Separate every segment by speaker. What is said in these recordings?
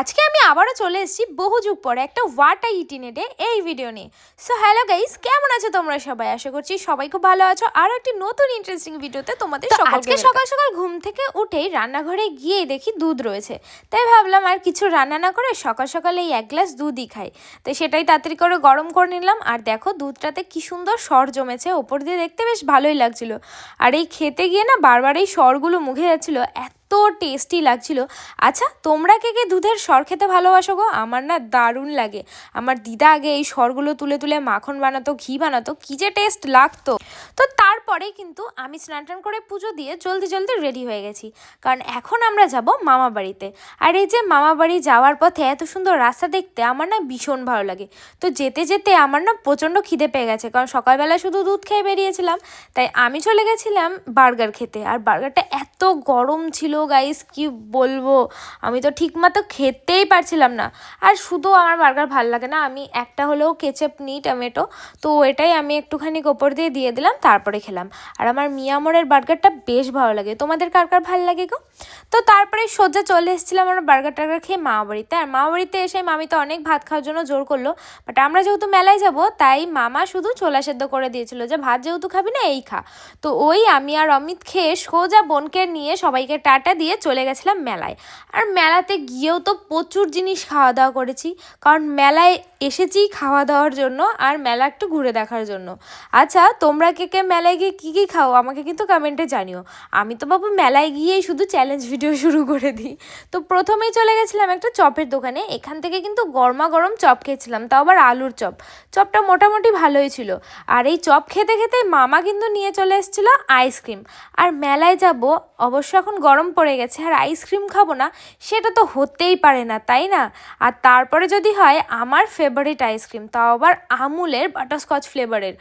Speaker 1: আজকে আমি আবারও চলে এসেছি বহু যুগ পরে একটা ওয়াটা ইটিনেটে এই ভিডিও নিয়ে। সো হ্যালো গাইস কেমন আছো তোমরা সবাই? আশা করছি সবাই খুব ভালো আছো। আর একটি নতুন ইন্টারেস্টিং ভিডিওতে তোমাদের
Speaker 2: আজকে
Speaker 1: সকাল সকাল ঘুম থেকে উঠেই রান্নাঘরে গিয়ে দেখি দুধ রয়েছে। তাই ভাবলাম আর কিছু রান্না না করে সকাল সকাল এই এক গ্লাস দুধই খাই। তাই সেটাই তাড়াতাড়ি করে গরম করে নিলাম। আর দেখো দুধটাতে কি সুন্দর সর জমেছে। ওপর দিয়ে দেখতে বেশ ভালোই লাগছিল। আর এই খেতে গিয়ে না বারবার এই সরগুলো মুখে যাচ্ছিল। এত টেস্টি লাগছিল। আচ্ছা তোমরা কে কে দুধের সর খেতে ভালোবাসো গো? আমার না দারুণ লাগে। আমার দিদা আগে এই সরগুলো তুলে তুলে মাখন বানাতো, ঘি বানাতো, কী যে টেস্ট লাগতো। তো তারপরে কিন্তু আমি স্নান টান করে পুজো দিয়ে জলদি জলদি রেডি হয়ে গেছি। কারণ এখন আমরা যাব মামা বাড়িতে। আর এই যে মামা বাড়ি যাওয়ার পথে এত সুন্দর রাস্তা দেখতে আমার না ভীষণ ভালো লাগে। তো যেতে যেতে আমার না প্রচণ্ড খিদে পেয়ে গেছে, কারণ সকালবেলা শুধু দুধ খেয়ে বেরিয়েছিলাম। তাই আমি চলে গেছিলাম বার্গার খেতে। আর বার্গারটা এত গরম ছিল গাইস কি বলব? আমি তো ঠিকমতো খেতেই পারছিলাম না। আর শুধু আমার বার্গার ভালো লাগে না, আমি একটা হলেও কেচাপ নিই টমেটো। তো এটাই আমি একটুখানি ওপর দিয়ে দিয়ে দিলাম, তারপরে খেলাম। আর আমার মিয়ামরের বার্গারটা বেশ ভালো লাগে। তোমাদের কার কার ভালো লাগে গো? তো তারপরে সোজা চলে এসেছিলাম আমরা বার্গার টার্গার খেয়ে মা বাড়িতে আর মা বাড়িতে এসে মামি তো অনেক ভাত খাওয়ার জন্য জোর করল। বাট আমরা যেহেতু মেলায় যাব, তাই মামা শুধু ছোলা সেদ্ধ করে দিয়েছিল যে, ভাত যেহেতু খাবি না, এই খা। তো ওই আমি আর অমিত খেয়ে সোজা বোনকে নিয়ে সবাইকে টাটা দিয়ে চলে গেছিলাম মেলায়। আর মেলাতে গিয়েও তো প্রচুর জিনিস খাওয়া দাওয়া করেছি, কারণ মেলায় এসেছি খাওয়া দাওয়ার জন্য আর মেলা একটু ঘুরে দেখার জন্য। আচ্ছা তোমরা কে কে মেলায় গিয়ে কী কী খাও আমাকে কিন্তু কমেন্টে জানিও। আমি তো বাবু মেলায় গিয়েই শুধু চ্যালেঞ্জ ভিডিও শুরু করে দিই। তো প্রথমেই চলে গেছিলাম একটা চপের দোকানে, এখান থেকে কিন্তু গরমা গরম চপ খেয়েছিলাম, তাও আবার আলুর চপ। চপটা মোটামুটি ভালোই ছিল। আর এই চপ খেতে খেতে মামা কিন্তু নিয়ে চলে এসেছিল আইসক্রিম আর মেলায় যাব, অবশ্য এখন গরম পড়ে গেছে আর আইসক্রিম খাব না সেটা তো হতেই পারে না তাই না? আর তারপরে যদি হয় আমার ফেভারিট আইসক্রিম তাও আবার আমুলের বাটারস্কচ ফ্লেভারের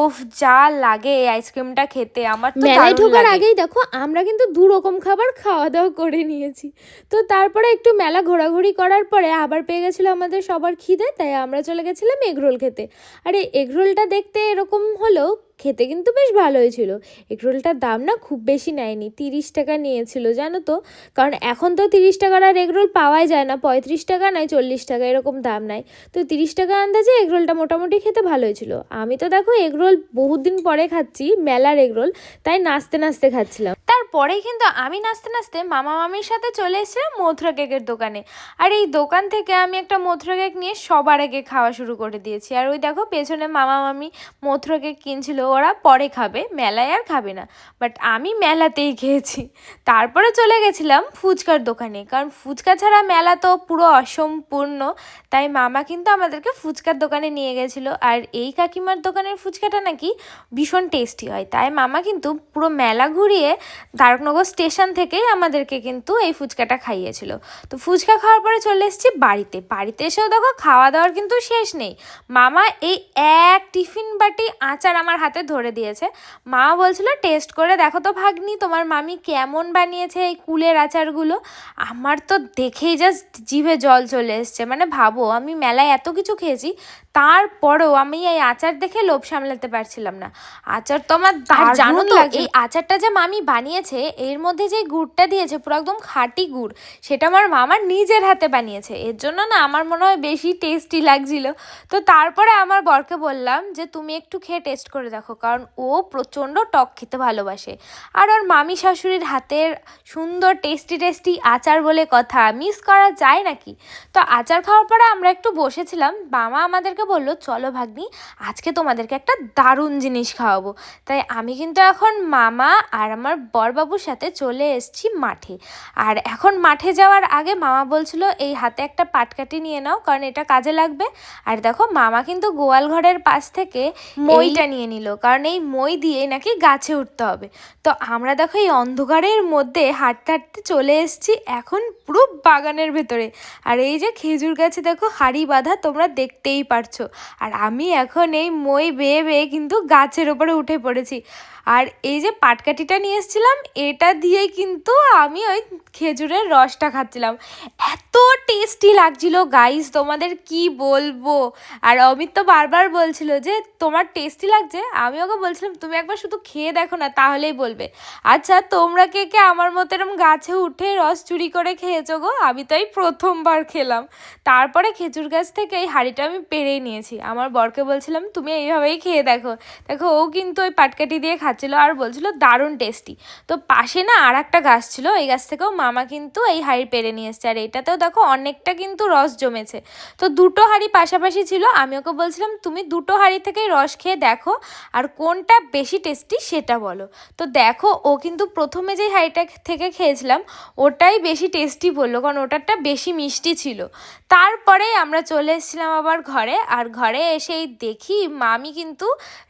Speaker 1: ওফ যা লাগে এই আইসক্রিমটা খেতে আমার তো
Speaker 2: মেলায় ঢোকার আগেই দেখো আমরা কিন্তু দু রকম খাবার খাওয়া দাওয়া করে নিয়েছি। তো তারপরে একটু মেলা ঘোরাঘুরি করার পরে আবার পেয়ে গেছিল আমাদের সবার খিদে তাই আমরা চলে গেছিলাম এগরোল খেতে। আর এই এগরোলটা দেখতে এরকম হলেও খেতে কিন্তু বেশ ভালোই ছিল। এগরোলটার দাম না খুব বেশি নেয়নি, তিরিশ টাকা নিয়েছিল, জানো তো? কারণ এখন তো তিরিশ টাকার আর এগরোল পাওয়াই যায় না, পঁয়ত্রিশ টাকা নয়, চল্লিশ টাকা, এরকম দাম নাই তো তিরিশ টাকা আন্দাজে এগরোলটা মোটামুটি খেতে ভালোই ছিল। আমি তো দেখো এগরোল বহুত দিন পরে খাচ্ছি, মেলার এগরোল, তাই নাচতে নাচতে খাচ্ছিলাম।
Speaker 1: তারপরেই কিন্তু আমি নাচতে নাচতে মামা মামির সাথে চলে এসেছিলাম মথুরা কেকের দোকানে। আর এই দোকান থেকে আমি একটা মথুরা কেক নিয়ে সবার আগে খাওয়া শুরু করে দিয়েছি। আর ওই দেখো পেছনে মামা মামি মথুরা কেক কিনছিল, ওরা পরে খাবে, মেলায় আর খাবে না। বাট আমি মেলাতেই খেয়েছি। তারপরে চলে গেছিলাম ফুচকার দোকানে। কারণ ফুচকা ছাড়া মেলা তো পুরো অসম্পূর্ণ। তাই মামা কিন্তু আমাদেরকে ফুচকার দোকানে নিয়ে গেছিল। আর এই কাকিমার দোকানের ফুচকাটা নাকি ভীষণ টেস্টি হয়। তাই মামা কিন্তু পুরো মেলা ঘুরিয়ে তারকনগর স্টেশন থেকেই আমাদেরকে কিন্তু এই ফুচকাটা খাইয়েছিল। তো ফুচকা খাওয়ার পরে চলে এসেছি বাড়িতে। বাড়িতে এসেও দেখো খাওয়া দাওয়ার কিন্তু শেষ নেই। মামা এই এক টিফিন বাটি আচার আমার হাতে ধরে দিয়েছে। মা বলছিল, টেস্ট করে দেখো তো ভাগ্নি, তোমার মামি কেমন বানিয়েছে এই কুলের আচারগুলো? আমার তো দেখেই জাস্ট জিভে জল চলে এসছে। মানে ভাবো, আমি মেলায় এত কিছু খেয়েছি তারপরেও আমি এই আচার দেখে লোভ সামলাতে পারছিলাম না। আচার তো আমার
Speaker 2: জানো তো
Speaker 1: এই আচারটা যে মামি বানিয়েছে এর মধ্যে যে গুড়টা দিয়েছে পুরো একদম খাঁটি গুড় সেটা আমার মামা নিজের হাতে বানিয়েছে। এর জন্য না আমার মনে হয় বেশি টেস্টি লাগছিল। তো তারপরে আমার বরকে বললাম যে তুমি একটু খেয়ে টেস্ট করে দেখো। কারণ ও প্রচণ্ড টক খেতে ভালোবাসে। আর ওর মামি শাশুড়ির হাতের সুন্দর টেস্টি টেস্টি আচার বলে কথা মিস করা যায় নাকি? তো আচার খাওয়ার পরে আমরা একটু বসেছিলাম। মামা আমাদেরকে বলল চলো ভাগ্নি আজকে তোমাদেরকে একটা দারুণ জিনিস খাওয়াবো। তাই আমি কিন্তু এখন মামা আর আমার বরবাবুর সাথে চলে এসেছি মাঠে। আর এখন মাঠে যাওয়ার আগে মামা বলছিল এই হাতে একটা পাটকাঠি নিয়ে নাও কারণ এটা কাজে লাগবে। আর দেখো মামা কিন্তু গোয়াল ঘরের পাশ থেকে মইটা নিয়ে নিল কারণ এই মই দিয়ে নাকি গাছে উঠতে হবে। তো আমরা দেখো এই অন্ধকারের মধ্যে হাঁটতে হাঁটতে চলে এসেছি এখন পুরো বাগানের ভেতরে। আর এই যে খেজুর গাছে দেখো হাড়ি বাঁধা তোমরা দেখতেই পারছ। আর আমি এখন এই মই বেয়ে বেয়ে কিন্তু গাছের ওপরে উঠে পড়েছি। আর এই যে পাটকাঠিটা নিয়ে এসেছিলাম, এটা দিয়েই কিন্তু আমি ওই খেজুরের রসটা খাচ্ছিলাম। এত টেস্টি লাগছিল গাইস তোমাদের কি বলব? আর অমিত তো বারবার বলছিল যে, তোমার টেস্টি লাগছে? আমি ওকে বলছিলাম, তুমি একবার শুধু খেয়ে দেখো না, তাহলেই বলবে। আচ্ছা তোমরা কে কে আমার মতো এরম গাছে উঠে রস চুরি করে খেয়েছো গো? আমি তো এই প্রথমবার খেলাম। তারপরে খেজুর গাছ থেকে এই হাঁড়িটা আমি পেরেই নিয়েছি। আমার বরকে বলছিলাম, তুমি এইভাবেই খেয়ে দেখো। দেখো, ও কিন্তু ওই পাটকাঠি দিয়ে খাচ্ছিল আর বলছিল, দারুণ টেস্টি। তো পাশে না আর একটা গাছ ছিল, এই গাছ থেকেও মামা কিন্তু এই হাঁড়ি পেরে নিয়ে এসছে। আর এটাতেও দেখো অনেকটা কিন্তু রস জমেছে। তো দুটো হাঁড়ি পাশাপাশি ছিল, আমি ওকে বলছিলাম, তুমি দুটো হাঁড়ি থেকেই রস খেয়ে দেখো, আর কোনটা বেশি টেস্টি সেটা বলো। তো দেখো, ও কিন্তু প্রথমে যেই হাঁড়িটা থেকে খেয়েছিলাম, ওটাই বেশি টেস্টি বলল, কারণ ওটারটা বেশি মিষ্টি ছিল। তারপরে আমরা চলে এসেছিলাম আবার ঘরে, আর ঘরে এসেই দেখি মামি কিন্তু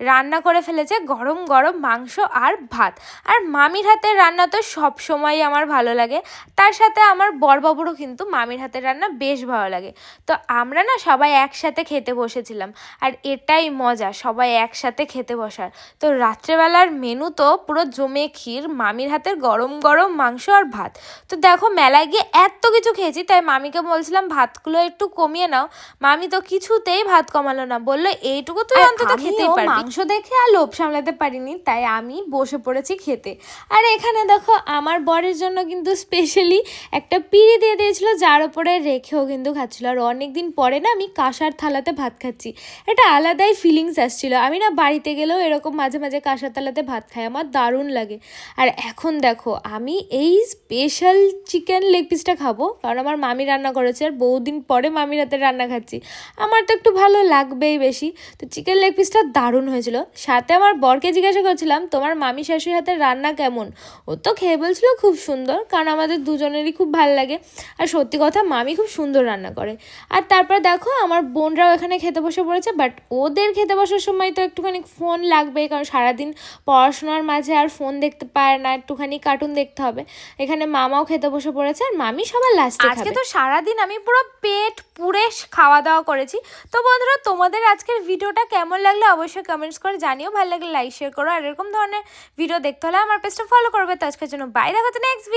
Speaker 1: রান্না করে ফেলেছে গরম গরম মাংস আর ভাত। আর মামির হাতের রান্না তো সব সময় আমার ভালো লাগে। তার সাথে আমার বরবাবুরও কিন্তু মামির হাতের রান্না বেশ ভালো লাগে। তো আমরা না সবাই একসাথে খেতে বসেছিলাম। আর এটাই মজা সবাই একসাথে খেতে বসার। তো রাত্রেবেলার মেনু তো পুরো জমে ক্ষীর মামির হাতের গরম গরম মাংস আর ভাত। তো দেখো মেলায় গিয়ে এত কিছু খেয়েছি তাই মামিকে বলছিলাম ভাতগুলো একটু কমিয়ে নাও। মামি তো কিছুতেই ভাত কমালো না। বলল এইটুকু তুই অন্তত খেতেই পারবি।
Speaker 2: মাংস দেখে আর লোভ সামলাতে পারিনি তাই আমি বসে পড়েছি খেতে। আর এখানে দেখো, আমার বরের জন্য কিন্তু স্পেশালি একটা পিড়ি দিয়ে দিয়েছিল, যার উপরে রেখেও কিন্তু খাচ্ছিল। আর অনেক দিন পরে না আমি কাঁসার থালাতে ভাত খাচ্ছি। এটা আলাদাই ফিলিংস আসছিল। আমি না বাড়িতে গেলেও এরকম মাঝে মাঝে কাঁসার থালাতে ভাত খাই, আমার দারুণ লাগে। আর এখন দেখো, আমি এই স্পেশাল চিকেন লেগ পিসটা খাব, কারণ আমার মামি রান্না করেছে, আর বহুদিন পরে মামির হাতে রান্না খাচ্ছি। আমার তো একটু ভালো লাগবেই বেশি। তো চিকেন লেগ পিসটা দারুণ হয়েছিল। সাথে আমার বরকে জিজ্ঞাসা করছিলাম তোমার মামি শাশুড়ি হাতের রান্না কেমন? ও তো খেয়ে বলছিল খুব সুন্দর, কারণ আমাদের দুজনেরই খুব ভালো লাগে। আর সত্যি কথা, মামি খুব সুন্দর রান্না করে। আর তারপর দেখো, আমার বোনরাও এখানে খেতে বসে পড়েছে বাট ওদের খেতে বসার সময় তো একটুখানি ফোন লাগবে কারণ সারাদিন পড়াশোনার মাঝে আর ফোন দেখতে পারে না, একটুখানি কার্টুন দেখতে হবে। এখানে মামাও খেতে বসে পড়েছে, আর মামি সবার লাস্টে
Speaker 1: আজকে তো সারাদিন আমি পুরো পেট পুরে খাওয়া দাওয়া করেছি। তো বন্ধুরা, তোমাদের আজকের ভিডিওটা কেমন লাগলে অবশ্যই কমেন্টস করে জানিও, ভালো লাগলে লাইক শেয়ার করো, আর এরকম ধরনের ভিডিও দেখতে হলে আমার পেজটা ফলো করবে। তো আজকের জন্য বাই দেখাতে নেক্সট